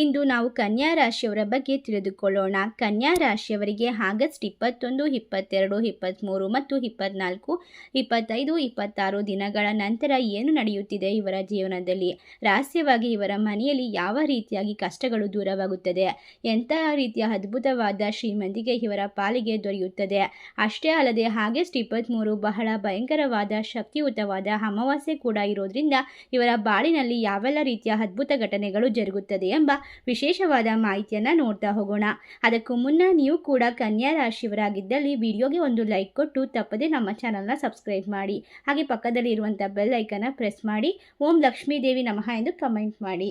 ಇಂದು ನಾವು ಕನ್ಯಾ ರಾಶಿಯವರ ಬಗ್ಗೆ ತಿಳಿದುಕೊಳ್ಳೋಣ. ಕನ್ಯಾ ರಾಶಿಯವರಿಗೆ ಆಗಸ್ಟ್ ಇಪ್ಪತ್ತೊಂದು, ಇಪ್ಪತ್ತೆರಡು, ಇಪ್ಪತ್ತ್ಮೂರು ಮತ್ತು ಇಪ್ಪತ್ನಾಲ್ಕು ಇಪ್ಪತ್ತೈದು, ಇಪ್ಪತ್ತಾರು ದಿನಗಳ ನಂತರ ಏನು ನಡೆಯುತ್ತಿದೆ ಇವರ ಜೀವನದಲ್ಲಿ? ರಹಸ್ಯವಾಗಿ ಇವರ ಮನೆಯಲ್ಲಿ ಯಾವ ರೀತಿಯಾಗಿ ಕಷ್ಟಗಳು ದೂರವಾಗುತ್ತದೆ? ಎಂತಹ ರೀತಿಯ ಅದ್ಭುತವಾದ ಶ್ರೀಮಂತಿಗೆ ಇವರ ಪಾಲಿಗೆ ದೊರೆಯುತ್ತದೆ? ಅಷ್ಟೇ ಅಲ್ಲದೆ ಆಗಸ್ಟ್ ಇಪ್ಪತ್ತ್ಮೂರು ಬಹಳ ಭಯಂಕರವಾದ, ಶಕ್ತಿಯುತವಾದ ಅಮಾವಾಸ್ಯೆ ಕೂಡ ಇರೋದ್ರಿಂದ ಇವರ ಬಾಳಿನಲ್ಲಿ ಯಾವೆಲ್ಲ ರೀತಿಯ ಅದ್ಭುತ ಘಟನೆಗಳು ಜರುಗುತ್ತದೆ ಎಂಬ ವಿಶೇಷವಾದ ಮಾಹಿತಿಯನ್ನು ನೋಡ್ತಾ ಹೋಗೋಣ. ಅದಕ್ಕೂ ಮುನ್ನ ನೀವು ಕೂಡ ಕನ್ಯಾ ರಾಶಿಯವರಾಗಿದ್ದಲ್ಲಿ ವಿಡಿಯೋಗೆ ಒಂದು ಲೈಕ್ ಕೊಟ್ಟು ತಪ್ಪದೆ ನಮ್ಮ ಚಾನಲ್ನ ಸಬ್ಸ್ಕ್ರೈಬ್ ಮಾಡಿ. ಹಾಗೆ ಪಕ್ಕದಲ್ಲಿ ಇರುವಂಥ ಬೆಲ್ ಐಕನ್ನ ಪ್ರೆಸ್ ಮಾಡಿ. ಓಂ ಲಕ್ಷ್ಮೀ ದೇವಿ ನಮಃ ಎಂದು ಕಮೆಂಟ್ ಮಾಡಿ.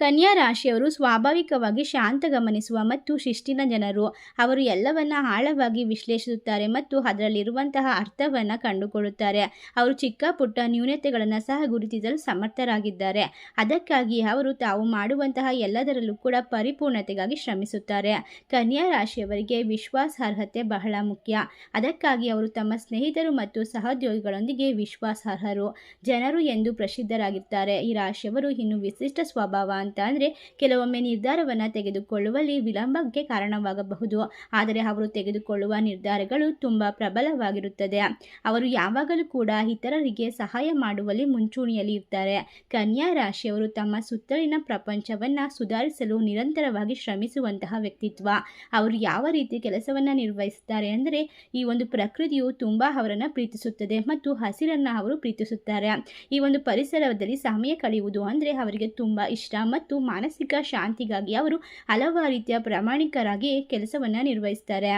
ಕನ್ಯಾ ರಾಶಿಯವರು ಸ್ವಾಭಾವಿಕವಾಗಿ ಶಾಂತ ಗಮನಿಸುವ ಮತ್ತು ಶಿಸ್ತಿನ ಜನರು. ಅವರು ಎಲ್ಲವನ್ನ ಆಳವಾಗಿ ವಿಶ್ಲೇಷಿಸುತ್ತಾರೆ ಮತ್ತು ಅದರಲ್ಲಿರುವಂತಹ ಅರ್ಥವನ್ನು ಕಂಡುಕೊಳ್ಳುತ್ತಾರೆ. ಅವರು ಚಿಕ್ಕ ಪುಟ್ಟ ನ್ಯೂನತೆಗಳನ್ನು ಸಹ ಗುರುತಿಸಲು ಸಮರ್ಥರಾಗಿದ್ದಾರೆ. ಅದಕ್ಕಾಗಿ ಅವರು ತಾವು ಮಾಡುವಂತಹ ಎಲ್ಲದರಲ್ಲೂ ಕೂಡ ಪರಿಪೂರ್ಣತೆಗಾಗಿ ಶ್ರಮಿಸುತ್ತಾರೆ. ಕನ್ಯಾ ರಾಶಿಯವರಿಗೆ ವಿಶ್ವಾಸಾರ್ಹತೆ ಬಹಳ ಮುಖ್ಯ. ಅದಕ್ಕಾಗಿ ಅವರು ತಮ್ಮ ಸ್ನೇಹಿತರು ಮತ್ತು ಸಹೋದ್ಯೋಗಿಗಳೊಂದಿಗೆ ವಿಶ್ವಾಸಾರ್ಹರು. ಜನರು ಎಂದು ಪ್ರಸಿದ್ಧರಾಗಿರ್ತಾರೆ. ಈ ರಾಶಿಯವರು ಇನ್ನು ವಿಶಿಷ್ಟ ಸ್ವಭಾವ ಅಂತ ಅಂದರೆ ಕೆಲವೊಮ್ಮೆ ನಿರ್ಧಾರವನ್ನು ತೆಗೆದುಕೊಳ್ಳುವಲ್ಲಿ ವಿಳಂಬಕ್ಕೆ ಕಾರಣವಾಗಬಹುದು. ಆದರೆ ಅವರು ತೆಗೆದುಕೊಳ್ಳುವ ನಿರ್ಧಾರಗಳು ತುಂಬ ಪ್ರಬಲವಾಗಿರುತ್ತದೆ. ಅವರು ಯಾವಾಗಲೂ ಕೂಡ ಇತರರಿಗೆ ಸಹಾಯ ಮಾಡುವಲ್ಲಿ ಮುಂಚೂಣಿಯಲ್ಲಿ ಇರ್ತಾರೆ. ಕನ್ಯಾ ರಾಶಿಯವರು ತಮ್ಮ ಸುತ್ತಲಿನ ಪ್ರಪಂಚವನ್ನು ಸುಧಾರಿಸಲು ನಿರಂತರವಾಗಿ ಶ್ರಮಿಸುವಂತಹ ವ್ಯಕ್ತಿತ್ವ. ಅವರು ಯಾವ ರೀತಿ ಕೆಲಸವನ್ನು ನಿರ್ವಹಿಸುತ್ತಾರೆ ಅಂದರೆ ಈ ಒಂದು ಪ್ರಕೃತಿಯು ತುಂಬ ಅವರನ್ನು ಪ್ರೀತಿಸುತ್ತದೆ ಮತ್ತು ಹಸಿರನ್ನು ಅವರು ಪ್ರೀತಿಸುತ್ತಾರೆ. ಈ ಒಂದು ಪರಿಸರದಲ್ಲಿ ಸಮಯ ಕಳೆಯುವುದು ಅಂದರೆ ಅವರಿಗೆ ತುಂಬ ಇಷ್ಟ ಮತ್ತು ಮಾನಸಿಕ ಶಾಂತಿಗಾಗಿ ಅವರು ಹಲವಾರು ರೀತಿಯ ಪ್ರಾಮಾಣಿಕರಾಗಿ ಕೆಲಸವನ್ನು ನಿರ್ವಹಿಸ್ತಾರೆ.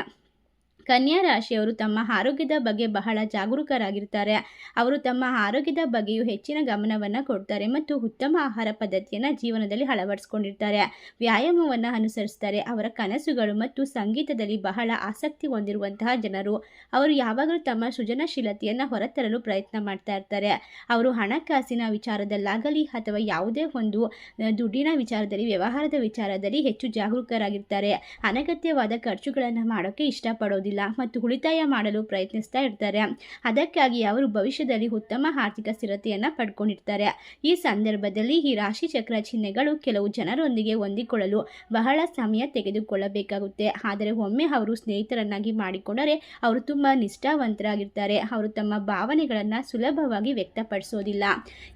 ಕನ್ಯಾ ರಾಶಿಯವರು ತಮ್ಮ ಆರೋಗ್ಯದ ಬಗ್ಗೆ ಬಹಳ ಜಾಗರೂಕರಾಗಿರ್ತಾರೆ. ಅವರು ತಮ್ಮ ಆರೋಗ್ಯದ ಬಗ್ಗೆಯೂ ಹೆಚ್ಚಿನ ಗಮನವನ್ನು ಕೊಡ್ತಾರೆ ಮತ್ತು ಉತ್ತಮ ಆಹಾರ ಪದ್ಧತಿಯನ್ನು ಜೀವನದಲ್ಲಿ ಅಳವಡಿಸ್ಕೊಂಡಿರ್ತಾರೆ. ವ್ಯಾಯಾಮವನ್ನು ಅನುಸರಿಸ್ತಾರೆ. ಅವರ ಕನಸುಗಳು ಮತ್ತು ಸಂಗೀತದಲ್ಲಿ ಬಹಳ ಆಸಕ್ತಿ ಹೊಂದಿರುವಂತಹ ಜನರು. ಅವರು ಯಾವಾಗಲೂ ತಮ್ಮ ಸೃಜನಶೀಲತೆಯನ್ನು ಹೊರತರಲು ಪ್ರಯತ್ನ ಮಾಡ್ತಾ ಇರ್ತಾರೆ. ಅವರು ಹಣಕಾಸಿನ ವಿಚಾರದಲ್ಲಾಗಲಿ ಅಥವಾ ಯಾವುದೇ ಒಂದು ದುಡ್ಡಿನ ವಿಚಾರದಲ್ಲಿ, ವ್ಯವಹಾರದ ವಿಚಾರದಲ್ಲಿ ಹೆಚ್ಚು ಜಾಗರೂಕರಾಗಿರ್ತಾರೆ. ಅನಗತ್ಯವಾದ ಖರ್ಚುಗಳನ್ನು ಮಾಡೋಕ್ಕೆ ಇಷ್ಟಪಡೋದಿಲ್ಲ. ಮತ್ತು ಉಳಿತಾಯ ಮಾಡಲು ಪ್ರಯತ್ನಿಸ್ತಾ ಇರ್ತಾರೆ. ಅದಕ್ಕಾಗಿ ಅವರು ಭವಿಷ್ಯದಲ್ಲಿ ಉತ್ತಮ ಆರ್ಥಿಕ ಸ್ಥಿರತೆಯನ್ನು ಪಡ್ಕೊಂಡಿರ್ತಾರೆ. ಈ ಸಂದರ್ಭದಲ್ಲಿ ಈ ರಾಶಿ ಚಕ್ರ ಚಿಹ್ನೆಗಳು ಕೆಲವು ಜನರೊಂದಿಗೆ ಹೊಂದಿಕೊಳ್ಳಲು ಬಹಳ ಸಮಯ ತೆಗೆದುಕೊಳ್ಳಬೇಕಾಗುತ್ತೆ. ಆದರೆ ಒಮ್ಮೆ ಅವರು ಸ್ನೇಹಿತರನ್ನಾಗಿ ಮಾಡಿಕೊಂಡರೆ ಅವರು ತುಂಬ ನಿಷ್ಠಾವಂತರಾಗಿರ್ತಾರೆ. ಅವರು ತಮ್ಮ ಭಾವನೆಗಳನ್ನು ಸುಲಭವಾಗಿ ವ್ಯಕ್ತಪಡಿಸೋದಿಲ್ಲ.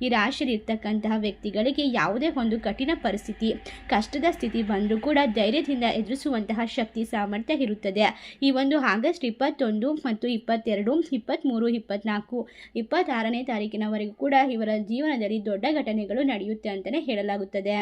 ಈ ರಾಶಿಯಲ್ಲಿರ್ತಕ್ಕಂತಹ ವ್ಯಕ್ತಿಗಳಿಗೆ ಯಾವುದೇ ಒಂದು ಕಠಿಣ ಪರಿಸ್ಥಿತಿ, ಕಷ್ಟದ ಸ್ಥಿತಿ ಬಂದರೂ ಕೂಡ ಧೈರ್ಯದಿಂದ ಎದುರಿಸುವಂತಹ ಶಕ್ತಿ ಸಾಮರ್ಥ್ಯ ಇರುತ್ತದೆ. ಈ ಒಂದು ಆಗಸ್ಟ್ ಇಪ್ಪತ್ತೊಂದು ಮತ್ತು ಇಪ್ಪತ್ತೆರಡು, ಇಪ್ಪತ್ತ್ಮೂರು, ಇಪ್ಪತ್ತ್ನಾಲ್ಕು, ಇಪ್ಪತ್ತಾರನೇ ತಾರೀಕಿನವರೆಗೂ ಕೂಡ ಇವರ ಜೀವನದಲ್ಲಿ ದೊಡ್ಡ ಘಟನೆಗಳು ನಡೆಯುತ್ತೆ ಅಂತಲೇ ಹೇಳಲಾಗುತ್ತದೆ.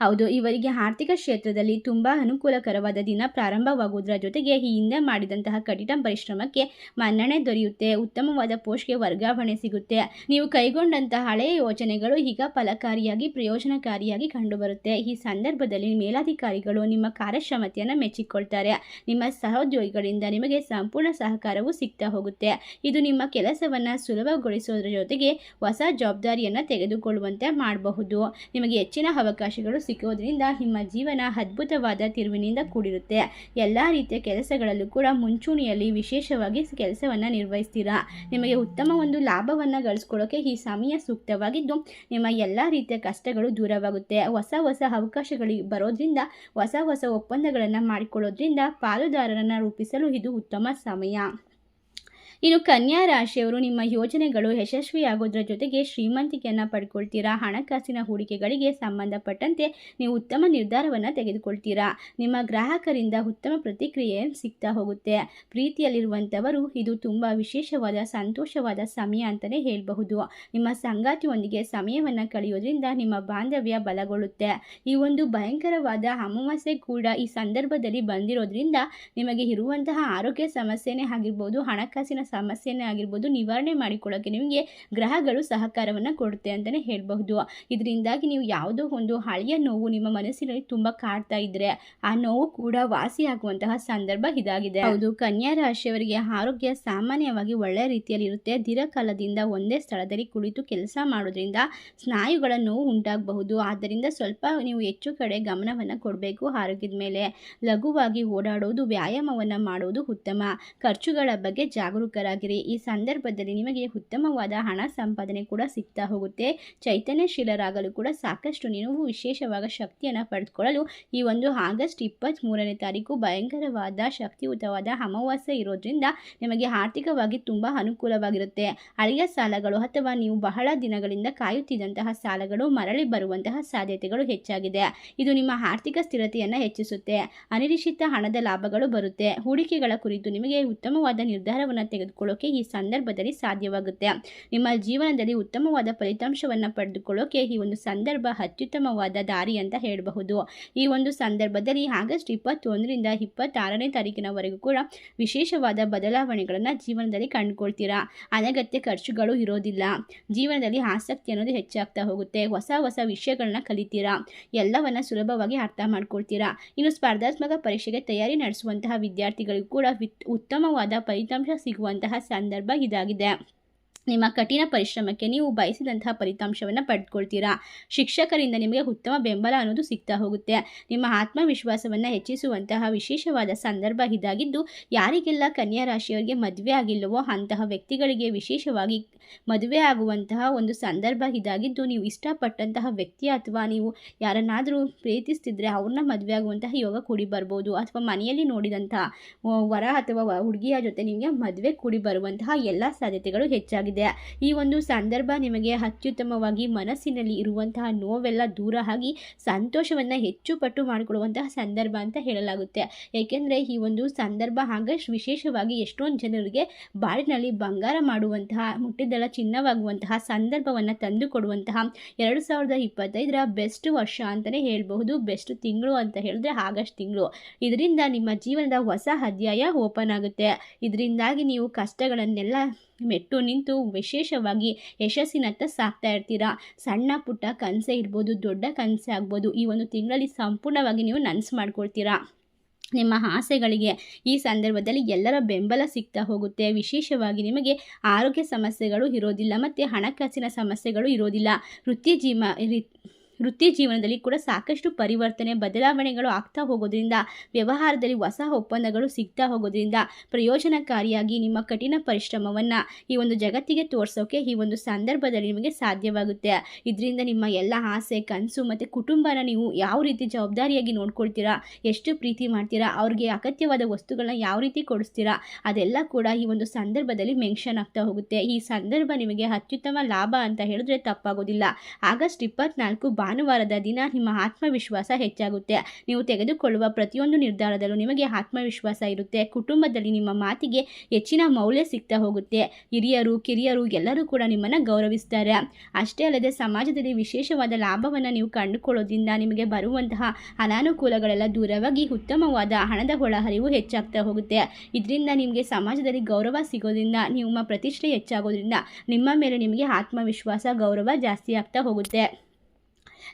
ಹೌದು, ಇವರಿಗೆ ಆರ್ಥಿಕ ಕ್ಷೇತ್ರದಲ್ಲಿ ತುಂಬ ಅನುಕೂಲಕರವಾದ ದಿನ ಪ್ರಾರಂಭವಾಗುವುದರ ಜೊತೆಗೆ ಈ ಹಿಂದೆ ಮಾಡಿದಂತಹ ಕಠಿಣ ಪರಿಶ್ರಮಕ್ಕೆ ಮನ್ನಣೆ ದೊರೆಯುತ್ತೆ, ಉತ್ತಮವಾದ ಪೋಸ್ಟ್ಗೆ ವರ್ಗಾವಣೆ ಸಿಗುತ್ತೆ. ನೀವು ಕೈಗೊಂಡಂತಹ ಹಳೆಯ ಯೋಜನೆಗಳು ಈಗ ಫಲಕಾರಿಯಾಗಿ, ಪ್ರಯೋಜನಕಾರಿಯಾಗಿ ಕಂಡುಬರುತ್ತೆ. ಈ ಸಂದರ್ಭದಲ್ಲಿ ಮೇಲಾಧಿಕಾರಿಗಳು ನಿಮ್ಮ ಕಾರ್ಯಕ್ಷಮತೆಯನ್ನು ಮೆಚ್ಚಿಕೊಳ್ತಾರೆ. ನಿಮ್ಮ ಸಹೋದ್ಯೋಗಿಗಳಿಂದ ನಿಮಗೆ ಸಂಪೂರ್ಣ ಸಹಕಾರವು ಸಿಗ್ತಾ ಹೋಗುತ್ತೆ. ಇದು ನಿಮ್ಮ ಕೆಲಸವನ್ನು ಸುಲಭಗೊಳಿಸೋದ್ರ ಜೊತೆಗೆ ಹೊಸ ಜವಾಬ್ದಾರಿಯನ್ನು ತೆಗೆದುಕೊಳ್ಳುವಂತೆ ಮಾಡಬಹುದು. ನಿಮಗೆ ಹೆಚ್ಚಿನ ಅವಕಾಶಗಳು ಸಿಕ್ಕೋದ್ರಿಂದ ನಿಮ್ಮ ಜೀವನ ಅದ್ಭುತವಾದ ತಿರುವಿನಿಂದ ಕೂಡಿರುತ್ತೆ. ಎಲ್ಲ ರೀತಿಯ ಕೆಲಸಗಳಲ್ಲೂ ಕೂಡ ಮುಂಚೂಣಿಯಲ್ಲಿ ವಿಶೇಷವಾಗಿ ಕೆಲಸವನ್ನು ನಿರ್ವಹಿಸ್ತೀರಾ? ನಿಮಗೆ ಉತ್ತಮ ಒಂದು ಲಾಭವನ್ನು ಗಳಿಸ್ಕೊಳ್ಳೋಕೆ ಈ ಸಮಯ ಸೂಕ್ತವಾಗಿದ್ದು, ನಿಮ್ಮ ಎಲ್ಲ ರೀತಿಯ ಕಷ್ಟಗಳು ದೂರವಾಗುತ್ತೆ. ಹೊಸ ಹೊಸ ಅವಕಾಶಗಳು ಬರೋದ್ರಿಂದ, ಹೊಸ ಹೊಸ ಒಪ್ಪಂದಗಳನ್ನು ಮಾಡಿಕೊಳ್ಳೋದ್ರಿಂದ ಪಾಲುದಾರರನ್ನು ರೂಪಿಸಲು ಇದು ಉತ್ತಮ ಸಮಯ. ಇನ್ನು ಕನ್ಯಾ ರಾಶಿಯವರು, ನಿಮ್ಮ ಯೋಜನೆಗಳು ಯಶಸ್ವಿಯಾಗೋದ್ರ ಜೊತೆಗೆ ಶ್ರೀಮಂತಿಕೆಯನ್ನು ಪಡ್ಕೊಳ್ತೀರಾ? ಹಣಕಾಸಿನ ಹೂಡಿಕೆಗಳಿಗೆ ಸಂಬಂಧಪಟ್ಟಂತೆ ನೀವು ಉತ್ತಮ ನಿರ್ಧಾರವನ್ನು ತೆಗೆದುಕೊಳ್ತೀರಾ? ನಿಮ್ಮ ಗ್ರಾಹಕರಿಂದ ಉತ್ತಮ ಪ್ರತಿಕ್ರಿಯೆ ಸಿಗ್ತಾ ಹೋಗುತ್ತೆ. ಪ್ರೀತಿಯಲ್ಲಿರುವಂಥವರು, ಇದು ತುಂಬ ವಿಶೇಷವಾದ, ಸಂತೋಷವಾದ ಸಮಯ ಅಂತಲೇ ಹೇಳಬಹುದು. ನಿಮ್ಮ ಸಂಗಾತಿಯೊಂದಿಗೆ ಸಮಯವನ್ನು ಕಳೆಯೋದ್ರಿಂದ ನಿಮ್ಮ ಬಾಂಧವ್ಯ ಬಲಗೊಳ್ಳುತ್ತೆ. ಈ ಒಂದು ಭಯಂಕರವಾದ ಅಮಾವಾಸ್ಯೆ ಕೂಡ ಈ ಸಂದರ್ಭದಲ್ಲಿ ಬಂದಿರೋದ್ರಿಂದ ನಿಮಗೆ ಇರುವಂತಹ ಆರೋಗ್ಯ ಸಮಸ್ಯೆನೇ ಆಗಿರ್ಬೋದು, ಹಣಕಾಸಿನ ಸಮಸ್ಯೆನೇ ಆಗಿರ್ಬೋದು, ನಿವಾರಣೆ ಮಾಡಿಕೊಳ್ಳೋಕ್ಕೆ ನಿಮಗೆ ಗ್ರಹಗಳು ಸಹಕಾರವನ್ನು ಕೊಡುತ್ತೆ ಅಂತಲೇ ಹೇಳಬಹುದು. ಇದರಿಂದಾಗಿ ನೀವು ಯಾವುದೋ ಒಂದು ಹಳೆಯ ನೋವು ನಿಮ್ಮ ಮನಸ್ಸಿನಲ್ಲಿ ತುಂಬ ಕಾಡ್ತಾ ಇದ್ದರೆ ಆ ನೋವು ಕೂಡ ವಾಸಿಯಾಗುವಂತಹ ಸಂದರ್ಭ ಇದಾಗಿದೆ. ಹೌದು, ಕನ್ಯಾ ರಾಶಿಯವರಿಗೆ ಆರೋಗ್ಯ ಸಾಮಾನ್ಯವಾಗಿ ಒಳ್ಳೆಯ ರೀತಿಯಲ್ಲಿ ಇರುತ್ತೆ. ದೀರ್ಘಕಾಲದಿಂದ ಒಂದೇ ಸ್ಥಳದಲ್ಲಿ ಕುಳಿತು ಕೆಲಸ ಮಾಡೋದ್ರಿಂದ ಸ್ನಾಯುಗಳ ನೋವು ಉಂಟಾಗಬಹುದು. ಆದ್ದರಿಂದ ಸ್ವಲ್ಪ ನೀವು ಹೆಚ್ಚು ಕಡೆ ಗಮನವನ್ನು ಕೊಡಬೇಕು ಆರೋಗ್ಯದ ಮೇಲೆ. ಲಘುವಾಗಿ ಓಡಾಡೋದು, ವ್ಯಾಯಾಮವನ್ನು ಮಾಡೋದು ಉತ್ತಮ. ಖರ್ಚುಗಳ ಬಗ್ಗೆ ಜಾಗರೂಕ ಜಾಗರೂಕರಾಗಿರಿ ಈ ಸಂದರ್ಭದಲ್ಲಿ ನಿಮಗೆ ಉತ್ತಮವಾದ ಹಣ ಸಂಪಾದನೆ ಕೂಡ ಸಿಗ್ತಾ ಹೋಗುತ್ತೆ. ಚೈತನ್ಯಶೀಲರಾಗಲು ಕೂಡ ಸಾಕಷ್ಟು ನೀವು ವಿಶೇಷವಾದ ಶಕ್ತಿಯನ್ನು ಪಡೆದುಕೊಳ್ಳಲು ಈ ಒಂದು ಆಗಸ್ಟ್ ಇಪ್ಪತ್ತ್ಮೂರನೇ ತಾರೀಕು ಭಯಂಕರವಾದ ಶಕ್ತಿಯುತವಾದ ಅಮಾವಾಸ್ಯೆ ಇರೋದ್ರಿಂದ ನಿಮಗೆ ಆರ್ಥಿಕವಾಗಿ ತುಂಬ ಅನುಕೂಲವಾಗಿರುತ್ತೆ. ಹಳೆಯ ಸಾಲಗಳು ಅಥವಾ ನೀವು ಬಹಳ ದಿನಗಳಿಂದ ಕಾಯುತ್ತಿದ್ದಂತಹ ಸಾಲಗಳು ಮರಳಿ ಬರುವಂತಹ ಸಾಧ್ಯತೆಗಳು ಹೆಚ್ಚಾಗಿದೆ. ಇದು ನಿಮ್ಮ ಆರ್ಥಿಕ ಸ್ಥಿರತೆಯನ್ನು ಹೆಚ್ಚಿಸುತ್ತೆ. ಅನಿರೀಕ್ಷಿತ ಹಣದ ಲಾಭಗಳು ಬರುತ್ತೆ. ಹೂಡಿಕೆಗಳ ಕುರಿತು ನಿಮಗೆ ಉತ್ತಮವಾದ ನಿರ್ಧಾರವನ್ನು ತೆಗೆದುಕೊಳ್ಳೋಕೆ ಈ ಸಂದರ್ಭದಲ್ಲಿ ಸಾಧ್ಯವಾಗುತ್ತೆ. ನಿಮ್ಮ ಜೀವನದಲ್ಲಿ ಉತ್ತಮವಾದ ಫಲಿತಾಂಶವನ್ನು ಪಡೆದುಕೊಳ್ಳೋಕೆ ಈ ಒಂದು ಸಂದರ್ಭ ಅತ್ಯುತ್ತಮವಾದ ದಾರಿ ಅಂತ ಹೇಳಬಹುದು. ಈ ಒಂದು ಸಂದರ್ಭದಲ್ಲಿ ಆಗಸ್ಟ್ ಇಪ್ಪತ್ತೊಂದರಿಂದ ಇಪ್ಪತ್ತಾರನೇ ತಾರೀಕಿನವರೆಗೂ ಕೂಡ ವಿಶೇಷವಾದ ಬದಲಾವಣೆಗಳನ್ನು ಜೀವನದಲ್ಲಿ ಕಂಡುಕೊಳ್ತೀರಾ? ಅನಗತ್ಯ ಖರ್ಚುಗಳು ಇರೋದಿಲ್ಲ. ಜೀವನದಲ್ಲಿ ಆಸಕ್ತಿ ಅನ್ನೋದು ಹೆಚ್ಚಾಗ್ತಾ ಹೋಗುತ್ತೆ. ಹೊಸ ಹೊಸ ವಿಷಯಗಳನ್ನ ಕಲಿತೀರಾ? ಎಲ್ಲವನ್ನ ಸುಲಭವಾಗಿ ಅರ್ಥ ಮಾಡ್ಕೊಳ್ತೀರಾ? ಇನ್ನು ಸ್ಪರ್ಧಾತ್ಮಕ ಪರೀಕ್ಷೆಗೆ ತಯಾರಿ ನಡೆಸುವಂತಹ ವಿದ್ಯಾರ್ಥಿಗಳಿಗೂ ಕೂಡ ಉತ್ತಮವಾದ ಫಲಿತಾಂಶ ಸಿಗುವಂತಹ ಸಂದರ್ಭ ಇದಾಗಿದೆ. ನಿಮ್ಮ ಕಠಿಣ ಪರಿಶ್ರಮಕ್ಕೆ ನೀವು ಬಯಸಿದಂತಹ ಫಲಿತಾಂಶವನ್ನು ಪಡೆದುಕೊಳ್ತೀರಾ ಶಿಕ್ಷಕರಿಂದ ನಿಮಗೆ ಉತ್ತಮ ಬೆಂಬಲ ಅನ್ನೋದು ಸಿಗ್ತಾ ಹೋಗುತ್ತೆ. ನಿಮ್ಮ ಆತ್ಮವಿಶ್ವಾಸವನ್ನು ಹೆಚ್ಚಿಸುವಂತಹ ವಿಶೇಷವಾದ ಸಂದರ್ಭ ಇದಾಗಿದ್ದು, ಯಾರಿಗೆಲ್ಲ ಕನ್ಯಾ ರಾಶಿಯವರಿಗೆ ಮದುವೆ ಆಗಿಲ್ಲವೋ ಅಂತಹ ವ್ಯಕ್ತಿಗಳಿಗೆ ವಿಶೇಷವಾಗಿ ಮದುವೆ ಆಗುವಂತಹ ಒಂದು ಸಂದರ್ಭ ಇದಾಗಿದ್ದು, ನೀವು ಇಷ್ಟಪಟ್ಟಂತಹ ವ್ಯಕ್ತಿ ಅಥವಾ ನೀವು ಯಾರನ್ನಾದರೂ ಪ್ರೀತಿಸ್ತಿದ್ರೆ ಅವ್ರನ್ನ ಮದುವೆ ಆಗುವಂತಹ ಯೋಗ ಕೂಡಿ ಬರ್ಬೋದು. ಅಥವಾ ಮನೆಯಲ್ಲಿ ನೋಡಿದಂತಹ ವರ ಅಥವಾ ಹುಡುಗಿಯ ಜೊತೆ ನಿಮಗೆ ಮದುವೆ ಕೂಡಿ ಬರುವಂತಹ ಎಲ್ಲ ಸಾಧ್ಯತೆಗಳು ಹೆಚ್ಚಾಗಿದೆ. ಈ ಒಂದು ಸಂದರ್ಭ ನಿಮಗೆ ಅತ್ಯುತ್ತಮವಾಗಿ ಮನಸ್ಸಿನಲ್ಲಿ ಇರುವಂತಹ ನೋವೆಲ್ಲ ದೂರ ಆಗಿ ಸಂತೋಷವನ್ನು ಹೆಚ್ಚು ಪಟ್ಟು ಮಾಡಿಕೊಡುವಂತಹ ಸಂದರ್ಭ ಅಂತ ಹೇಳಲಾಗುತ್ತೆ. ಏಕೆಂದರೆ ಈ ಒಂದು ಸಂದರ್ಭ ಆಗಸ್ಟ್ ವಿಶೇಷವಾಗಿ ಎಷ್ಟೊಂದು ಜನರಿಗೆ ಬಾಳಿನಲ್ಲಿ ಬಂಗಾರ ಮಾಡುವಂತಹ ಮುಟ್ಟಿದ್ದೆಲ್ಲ ಚಿನ್ನವಾಗುವಂತಹ ಸಂದರ್ಭವನ್ನು ತಂದುಕೊಡುವಂತಹ ಎರಡು ಸಾವಿರದ ಇಪ್ಪತ್ತೈದರ ಬೆಸ್ಟ್ ವರ್ಷ ಅಂತಲೇ ಹೇಳಬಹುದು. ಬೆಸ್ಟ್ ತಿಂಗಳು ಅಂತ ಹೇಳಿದ್ರೆ ಆಗಸ್ಟ್ ತಿಂಗಳು. ಇದರಿಂದ ನಿಮ್ಮ ಜೀವನದ ಹೊಸ ಅಧ್ಯಾಯ ಓಪನ್ ಆಗುತ್ತೆ. ಇದರಿಂದಾಗಿ ನೀವು ಕಷ್ಟಗಳನ್ನೆಲ್ಲ ಮೆಟ್ಟು ನಿಂತು ವಿಶೇಷವಾಗಿ ಯಶಸ್ಸಿನತ್ತ ಸಾಕ್ತಾ ಇರ್ತೀರಾ? ಸಣ್ಣ ಪುಟ್ಟ ಕನಸೇ ಇರ್ಬೋದು, ದೊಡ್ಡ ಕನಸೇ ಆಗ್ಬೋದು. ಈ ಒಂದು ತಿಂಗಳಲ್ಲಿ ಸಂಪೂರ್ಣವಾಗಿ ನೀವು ನನಸು ಮಾಡ್ಕೊಳ್ತೀರಾ? ನಿಮ್ಮ ಆಸೆಗಳಿಗೆ ಈ ಸಂದರ್ಭದಲ್ಲಿ ಎಲ್ಲರ ಬೆಂಬಲ ಸಿಗ್ತಾ ಹೋಗುತ್ತೆ. ವಿಶೇಷವಾಗಿ ನಿಮಗೆ ಆರೋಗ್ಯ ಸಮಸ್ಯೆಗಳು ಇರೋದಿಲ್ಲ, ಮತ್ತು ಹಣಕಾಸಿನ ಸಮಸ್ಯೆಗಳು ಇರೋದಿಲ್ಲ. ವೃತ್ತಿ ಜೀವ ವೃತ್ತಿ ಜೀವನದಲ್ಲಿ ಕೂಡ ಸಾಕಷ್ಟು ಪರಿವರ್ತನೆ, ಬದಲಾವಣೆಗಳು ಆಗ್ತಾ ಹೋಗೋದ್ರಿಂದ, ವ್ಯವಹಾರದಲ್ಲಿ ಹೊಸ ಒಪ್ಪಂದಗಳು ಸಿಗ್ತಾ ಹೋಗೋದ್ರಿಂದ ಪ್ರಯೋಜನಕಾರಿಯಾಗಿ ನಿಮ್ಮ ಕಠಿಣ ಪರಿಶ್ರಮವನ್ನು ಈ ಒಂದು ಜಗತ್ತಿಗೆ ತೋರಿಸೋಕೆ ಈ ಒಂದು ಸಂದರ್ಭದಲ್ಲಿ ನಿಮಗೆ ಸಾಧ್ಯವಾಗುತ್ತೆ. ಇದರಿಂದ ನಿಮ್ಮ ಎಲ್ಲ ಆಸೆ, ಕನಸು ಮತ್ತು ಕುಟುಂಬನ ನೀವು ಯಾವ ರೀತಿ ಜವಾಬ್ದಾರಿಯಾಗಿ ನೋಡ್ಕೊಳ್ತೀರಾ, ಎಷ್ಟು ಪ್ರೀತಿ ಮಾಡ್ತೀರಾ, ಅವ್ರಿಗೆ ಅಗತ್ಯವಾದ ವಸ್ತುಗಳನ್ನ ಯಾವ ರೀತಿ ಕೊಡಿಸ್ತೀರಾ, ಅದೆಲ್ಲ ಕೂಡ ಈ ಒಂದು ಸಂದರ್ಭದಲ್ಲಿ ಮೆನ್ಷನ್ ಆಗ್ತಾ ಹೋಗುತ್ತೆ. ಈ ಸಂದರ್ಭ ನಿಮಗೆ ಅತ್ಯುತ್ತಮ ಲಾಭ ಅಂತ ಹೇಳಿದ್ರೆ ತಪ್ಪಾಗೋದಿಲ್ಲ. ಆಗಸ್ಟ್ ಇಪ್ಪತ್ನಾಲ್ಕು ಭಾನುವಾರದ ದಿನ ನಿಮ್ಮ ಆತ್ಮವಿಶ್ವಾಸ ಹೆಚ್ಚಾಗುತ್ತೆ. ನೀವು ತೆಗೆದುಕೊಳ್ಳುವ ಪ್ರತಿಯೊಂದು ನಿರ್ಧಾರದಲ್ಲೂ ನಿಮಗೆ ಆತ್ಮವಿಶ್ವಾಸ ಇರುತ್ತೆ. ಕುಟುಂಬದಲ್ಲಿ ನಿಮ್ಮ ಮಾತಿಗೆ ಹೆಚ್ಚಿನ ಮೌಲ್ಯ ಸಿಗ್ತಾ ಹೋಗುತ್ತೆ. ಹಿರಿಯರು, ಕಿರಿಯರು ಎಲ್ಲರೂ ಕೂಡ ನಿಮ್ಮನ್ನು ಗೌರವಿಸ್ತಾರೆ. ಅಷ್ಟೇ ಅಲ್ಲದೆ ಸಮಾಜದಲ್ಲಿ ವಿಶೇಷವಾದ ಲಾಭವನ್ನು ನೀವು ಕಂಡುಕೊಳ್ಳೋದ್ರಿಂದ ನಿಮಗೆ ಬರುವಂತಹ ಅನಾನುಕೂಲಗಳೆಲ್ಲ ದೂರವಾಗಿ ಉತ್ತಮವಾದ ಹಣದ ಒಳಹರಿವು ಹೆಚ್ಚಾಗ್ತಾ ಹೋಗುತ್ತೆ. ಇದರಿಂದ ನಿಮಗೆ ಸಮಾಜದಲ್ಲಿ ಗೌರವ ಸಿಗೋದ್ರಿಂದ, ನಿಮ್ಮ ಪ್ರತಿಷ್ಠೆ ಹೆಚ್ಚಾಗೋದ್ರಿಂದ ನಿಮ್ಮ ಮೇಲೆ ನಿಮಗೆ ಆತ್ಮವಿಶ್ವಾಸ, ಗೌರವ ಜಾಸ್ತಿ ಆಗ್ತಾ ಹೋಗುತ್ತೆ.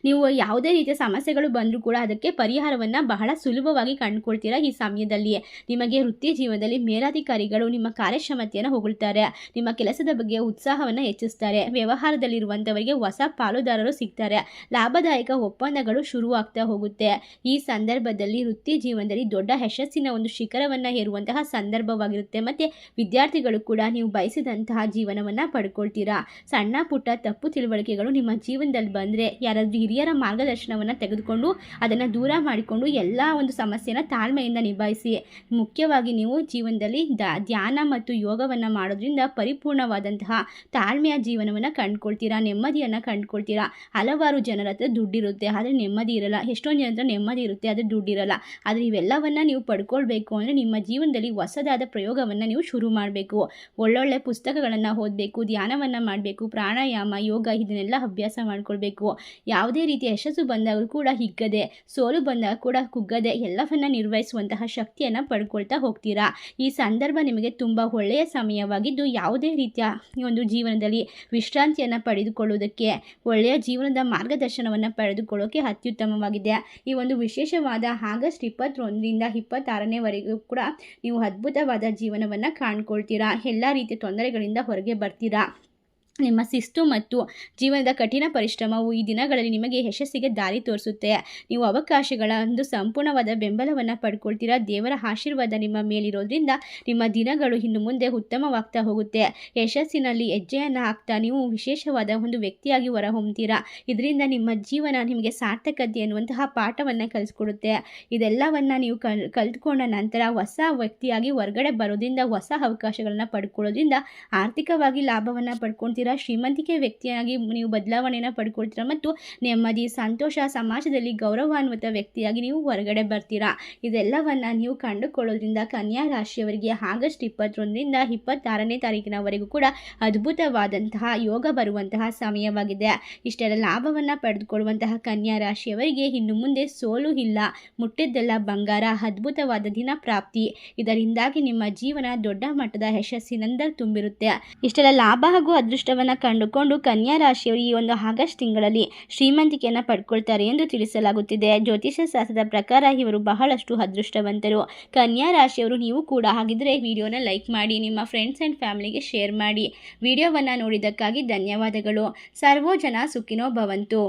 ನೀವು ಯಾವುದೇ ರೀತಿಯ ಸಮಸ್ಯೆಗಳು ಬಂದರೂ ಕೂಡ ಅದಕ್ಕೆ ಪರಿಹಾರವನ್ನು ಬಹಳ ಸುಲಭವಾಗಿ ಕಂಡುಕೊಳ್ತೀರಾ ಈ ಸಮಯದಲ್ಲಿಯೇ. ನಿಮಗೆ ವೃತ್ತಿ ಜೀವನದಲ್ಲಿ ಮೇಲಾಧಿಕಾರಿಗಳು ನಿಮ್ಮ ಕಾರ್ಯಕ್ಷಮತೆಯನ್ನು ಹೊಗಳ್ತಾರೆ, ನಿಮ್ಮ ಕೆಲಸದ ಬಗ್ಗೆ ಉತ್ಸಾಹವನ್ನು ಹೆಚ್ಚಿಸ್ತಾರೆ ವ್ಯವಹಾರದಲ್ಲಿರುವಂಥವರಿಗೆ ಹೊಸ ಪಾಲುದಾರರು ಸಿಗ್ತಾರೆ, ಲಾಭದಾಯಕ ಒಪ್ಪಂದಗಳು ಶುರುವಾಗ್ತಾ ಹೋಗುತ್ತೆ. ಈ ಸಂದರ್ಭದಲ್ಲಿ ವೃತ್ತಿ ಜೀವನದಲ್ಲಿ ದೊಡ್ಡ ಯಶಸ್ಸಿನ ಒಂದು ಶಿಖರವನ್ನು ಹೇರುವಂತಹ ಸಂದರ್ಭವಾಗಿರುತ್ತೆ. ಮತ್ತು ವಿದ್ಯಾರ್ಥಿಗಳು ಕೂಡ ನೀವು ಬಯಸಿದಂತಹ ಜೀವನವನ್ನು ಪಡ್ಕೊಳ್ತೀರಾ. ಸಣ್ಣ ಪುಟ್ಟ ತಪ್ಪು ತಿಳುವಳಿಕೆಗಳು ನಿಮ್ಮ ಜೀವನದಲ್ಲಿ ಬಂದರೆ ಯಾರಾದರೂ ಹಿರಿಯರ ಮಾರ್ಗದರ್ಶನವನ್ನು ತೆಗೆದುಕೊಂಡು ಅದನ್ನು ದೂರ ಮಾಡಿಕೊಂಡು ಎಲ್ಲ ಒಂದು ಸಮಸ್ಯೆನ ತಾಳ್ಮೆಯಿಂದ ನಿಭಾಯಿಸಿ. ಮುಖ್ಯವಾಗಿ ನೀವು ಜೀವನದಲ್ಲಿ ಧ್ಯಾನ ಮತ್ತು ಯೋಗವನ್ನು ಮಾಡೋದ್ರಿಂದ ಪರಿಪೂರ್ಣವಾದಂತಹ ತಾಳ್ಮೆಯ ಜೀವನವನ್ನು ಕಂಡುಕೊಳ್ತೀರಾ, ನೆಮ್ಮದಿಯನ್ನು ಕಂಡುಕೊಳ್ತೀರಾ? ಹಲವಾರು ಜನರ ಹತ್ರ ದುಡ್ಡಿರುತ್ತೆ, ಆದರೆ ನೆಮ್ಮದಿ ಇರಲ್ಲ. ಎಷ್ಟೊಂದು ಜನರ ಹತ್ರ ನೆಮ್ಮದಿ ಇರುತ್ತೆ, ಆದರೆ ದುಡ್ಡಿರಲ್ಲ. ಆದರೆ ಇವೆಲ್ಲವನ್ನು ನೀವು ಪಡ್ಕೊಳ್ಬೇಕು ಅಂದರೆ ನಿಮ್ಮ ಜೀವನದಲ್ಲಿ ಹೊಸದಾದ ಪ್ರಯೋಗವನ್ನು ನೀವು ಶುರು ಮಾಡಬೇಕು. ಒಳ್ಳೊಳ್ಳೆ ಪುಸ್ತಕಗಳನ್ನು ಓದಬೇಕು, ಧ್ಯಾನವನ್ನು ಮಾಡಬೇಕು, ಪ್ರಾಣಾಯಾಮ, ಯೋಗ ಇದನ್ನೆಲ್ಲ ಅಭ್ಯಾಸ ಮಾಡಿಕೊಳ್ಬೇಕು. ಯಾವುದೇ ರೀತಿಯ ಯಶಸ್ಸು ಬಂದಾಗಲೂ ಕೂಡ ಹಿಗ್ಗದೆ, ಸೋಲು ಬಂದಾಗ ಕೂಡ ಕುಗ್ಗದೆ ಎಲ್ಲವನ್ನ ನಿರ್ವಹಿಸುವಂತಹ ಶಕ್ತಿಯನ್ನು ಪಡ್ಕೊಳ್ತಾ ಹೋಗ್ತೀರಾ? ಈ ಸಂದರ್ಭ ನಿಮಗೆ ತುಂಬ ಒಳ್ಳೆಯ ಸಮಯವಾಗಿದ್ದು, ಯಾವುದೇ ರೀತಿಯ ಒಂದು ಜೀವನದಲ್ಲಿ ವಿಶ್ರಾಂತಿಯನ್ನು ಪಡೆದುಕೊಳ್ಳುವುದಕ್ಕೆ, ಒಳ್ಳೆಯ ಜೀವನದ ಮಾರ್ಗದರ್ಶನವನ್ನು ಪಡೆದುಕೊಳ್ಳೋಕೆ ಅತ್ಯುತ್ತಮವಾಗಿದೆ. ಈ ಒಂದು ವಿಶೇಷವಾದ ಆಗಸ್ಟ್ ಇಪ್ಪತ್ತೊಂದರಿಂದ ಇಪ್ಪತ್ತಾರನೇವರೆಗೂ ಕೂಡ ನೀವು ಅದ್ಭುತವಾದ ಜೀವನವನ್ನು ಕಾಣ್ಕೊಳ್ತೀರಾ? ಎಲ್ಲ ರೀತಿಯ ತೊಂದರೆಗಳಿಂದ ಹೊರಗೆ ಬರ್ತೀರಾ? ನಿಮ್ಮ ಶಿಸ್ತು ಮತ್ತು ಜೀವನದ ಕಠಿಣ ಪರಿಶ್ರಮವು ಈ ದಿನಗಳಲ್ಲಿ ನಿಮಗೆ ಯಶಸ್ಸಿಗೆ ದಾರಿ ತೋರಿಸುತ್ತೆ. ನೀವು ಅವಕಾಶಗಳ ಒಂದು ಸಂಪೂರ್ಣವಾದ ಬೆಂಬಲವನ್ನು ಪಡ್ಕೊಳ್ತೀರಾ? ದೇವರ ಆಶೀರ್ವಾದ ನಿಮ್ಮ ಮೇಲಿರೋದ್ರಿಂದ ನಿಮ್ಮ ದಿನಗಳು ಇನ್ನು ಮುಂದೆ ಉತ್ತಮವಾಗ್ತಾ ಹೋಗುತ್ತೆ. ಯಶಸ್ಸಿನಲ್ಲಿ ಹೆಜ್ಜೆಯನ್ನು ಹಾಕ್ತಾ ನೀವು ವಿಶೇಷವಾದ ಒಂದು ವ್ಯಕ್ತಿಯಾಗಿ ಹೊರಹೊಮ್ತೀರಾ? ಇದರಿಂದ ನಿಮ್ಮ ಜೀವನ ನಿಮಗೆ ಸಾರ್ಥಕತೆ ಅನ್ನುವಂತಹ ಪಾಠವನ್ನು ಕಲಿಸ್ಕೊಡುತ್ತೆ. ಇದೆಲ್ಲವನ್ನು ನೀವು ಕಲ್, ಕಲ್ತ್ಕೊಂಡ ನಂತರ ಹೊಸ ವ್ಯಕ್ತಿಯಾಗಿ ಹೊರಗಡೆ ಬರೋದ್ರಿಂದ, ಹೊಸ ಅವಕಾಶಗಳನ್ನು ಪಡ್ಕೊಳ್ಳೋದ್ರಿಂದ ಆರ್ಥಿಕವಾಗಿ ಲಾಭವನ್ನು ಪಡ್ಕೊಳ್ತೀರಾ? ಶ್ರೀಮಂತಿಕೆ ವ್ಯಕ್ತಿಯಾಗಿ ನೀವು ಬದಲಾವಣೆಯನ್ನು ಪಡ್ಕೊಳ್ತೀರಾ? ಮತ್ತು ನೆಮ್ಮದಿ, ಸಂತೋಷ, ಸಮಾಜದಲ್ಲಿ ಗೌರವಾನ್ವಿತ ವ್ಯಕ್ತಿಯಾಗಿ ನೀವು ಹೊರಗಡೆ ಬರ್ತೀರಾ? ಇದೆಲ್ಲವನ್ನು ನೀವು ಕಂಡುಕೊಳ್ಳೋದ್ರಿಂದ ಕನ್ಯಾ ರಾಶಿಯವರಿಗೆ ಆಗಸ್ಟ್ ಇಪ್ಪತ್ತೊಂದರಿಂದ ಇಪ್ಪತ್ತಾರನೇ ತಾರೀಕಿನವರೆಗೂ ಕೂಡ ಅದ್ಭುತವಾದಂತಹ ಯೋಗ ಬರುವಂತಹ ಸಮಯವಾಗಿದೆ. ಇಷ್ಟೆಲ್ಲ ಲಾಭವನ್ನು ಪಡೆದುಕೊಳ್ಳುವಂತಹ ಕನ್ಯಾ ರಾಶಿಯವರಿಗೆ ಇನ್ನು ಮುಂದೆ ಸೋಲು ಇಲ್ಲ. ಮುಟ್ಟಿದ್ದೆಲ್ಲ ಬಂಗಾರ, ಅದ್ಭುತವಾದ ದಿನ ಪ್ರಾಪ್ತಿ. ಇದರಿಂದಾಗಿ ನಿಮ್ಮ ಜೀವನ ದೊಡ್ಡ ಮಟ್ಟದ ಯಶಸ್ಸಿನಿಂದ ತುಂಬಿರುತ್ತೆ. ಇಷ್ಟೆಲ್ಲ ಲಾಭ ಹಾಗೂ ಅದೃಷ್ಟವನ್ನು ಕಂಡುಕೊಂಡು ಕನ್ಯಾ ರಾಶಿಯವರು ಈ ಒಂದು ಆಗಸ್ಟ್ ತಿಂಗಳಲ್ಲಿ ಶ್ರೀಮಂತಿಕೆಯನ್ನು ಪಡ್ಕೊಳ್ತಾರೆ ಎಂದು ತಿಳಿಸಲಾಗುತ್ತಿದೆ. ಜ್ಯೋತಿಷ್ಯ ಶಾಸ್ತ್ರದ ಪ್ರಕಾರ ಇವರು ಬಹಳಷ್ಟು ಅದೃಷ್ಟವಂತರು. ಕನ್ಯಾ ರಾಶಿಯವರು ನೀವು ಕೂಡ ಹಾಗಿದ್ರೆ ವಿಡಿಯೋನ ಲೈಕ್ ಮಾಡಿ, ನಿಮ್ಮ ಫ್ರೆಂಡ್ಸ್ ಆ್ಯಂಡ್ ಫ್ಯಾಮಿಲಿಗೆ ಶೇರ್ ಮಾಡಿ. ವಿಡಿಯೋವನ್ನು ನೋಡಿದ್ದಕ್ಕಾಗಿ ಧನ್ಯವಾದಗಳು. ಸರ್ವೋ ಜನ ಸುಖಿನೋ ಭವಂತು.